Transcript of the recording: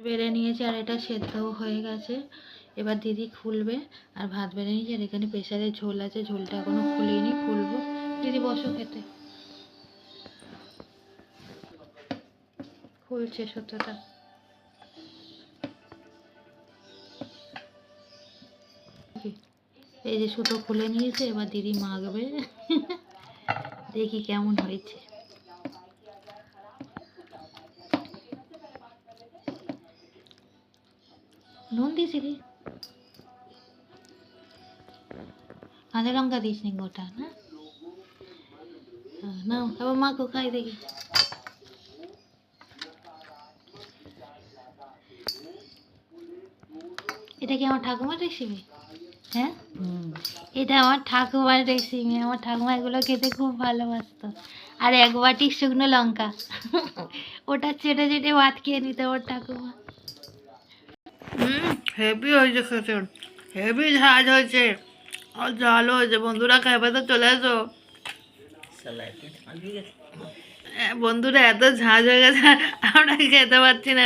বেড়ে নিয়েছে আর এটা সেদ্ধও হয়ে গেছে। এবার দিদি খুলবে আর ভাত বেড়ে নিয়েছে আর এখানে প্রেশারে ঝোল আছে, ঝোলটা এখনও খুলিনি, খুলবো। দিদি, বসো খেতে। খুলছে সত্যটা। এই যে সুতো খুলে নিয়েছে, এবার দিদি মাখবে। দেখি কেমন হয়েছে। নুন দিয়েছিলি কাঁচা লঙ্কা দিস নি গোটা না হ্যাঁ, নাও এবার মাকে খাই দেখি এটা কি আমার ঠাকুমার রেসিপি হ্যাঁ এটা আমার ঠাকুমার রেসিপি আমার ঠাকুমা এগুলো খেতে খুব ভালোবাসতো আর এক বাটি শুকনো লঙ্কা ওটা চেটে চেটে ভাত খেয়ে নিত ওর ঠাকুমা হেভি হয়েছে খেতে। হেভি ঝাঁজ হয়েছে। জাল হয়েছে। বন্ধুরা খাইবে তো চলে এসো। হ্যাঁ, বন্ধুরা এত ঝাঁজ হয়ে গেছে আমরা খেতে পারছি না।